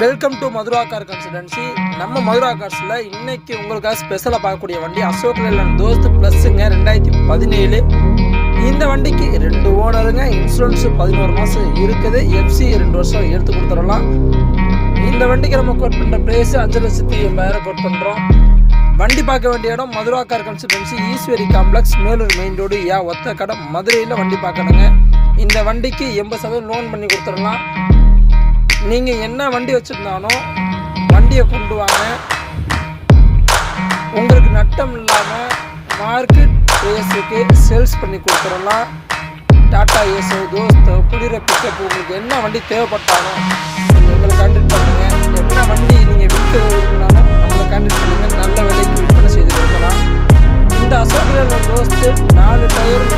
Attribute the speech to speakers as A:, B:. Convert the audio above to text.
A: Welcome to Mathura car consultancy நம்ம மதுரா கார்ஸில் இன்னைக்கு உங்களுக்காக ஸ்பெஷலாக பார்க்கக்கூடிய வண்டி அசோக் லேலன் தோஸ்த் ப்ளஸ்ஸுங்க ரெண்டாயிரத்தி பதினேழு. இந்த வண்டிக்கு ரெண்டு ஓனருங்க. இன்சூரன்ஸ் பதினோரு மாதம் இருக்குது. எஃப்சி ரெண்டு வருஷம் எடுத்து கொடுத்துடலாம். இந்த வண்டிக்கு நம்ம கோட் பண்ணுற ப்ரைஸ் அஞ்சு லட்சத்தி எண்பதாயிரம் கோட் பண்ணுறோம் வண்டி பார்க்க வேண்டிய இடம் Mathura car consultancy Eswari complex Melur main road யா ஒத்த கடை மதுரையில் வண்டி பார்க்கணுங்க. இந்த வண்டிக்கு எண்பது சதவீதம் லோன் பண்ணி கொடுத்துடலாம். நீங்கள் என்ன வண்டி வச்சுருந்தாலும் வண்டியை கொண்டு வாங்க. உங்களுக்கு நட்டம் இல்லாமல் மார்க்கெட் ரேஸுக்கு சேல்ஸ் பண்ணி கொடுத்துடலாம். டாட்டா ஏசோ தோஸ்தோ புளிர பிக்கப் உங்களுக்கு என்ன வண்டி தேவைப்பட்டாலும் நீங்கள் எங்களை கான்டெக்ட் பண்ணுங்கள் என்ன வண்டி நீங்கள் விற்க விரும்பினாலும் நம்மளை கான்டெக்ட் பண்ணுங்கள் நல்ல விலைக்கு விற்பனை செய்து கொடுக்கலாம். இந்த அசோகர் தோஸ்து நாலு டயர்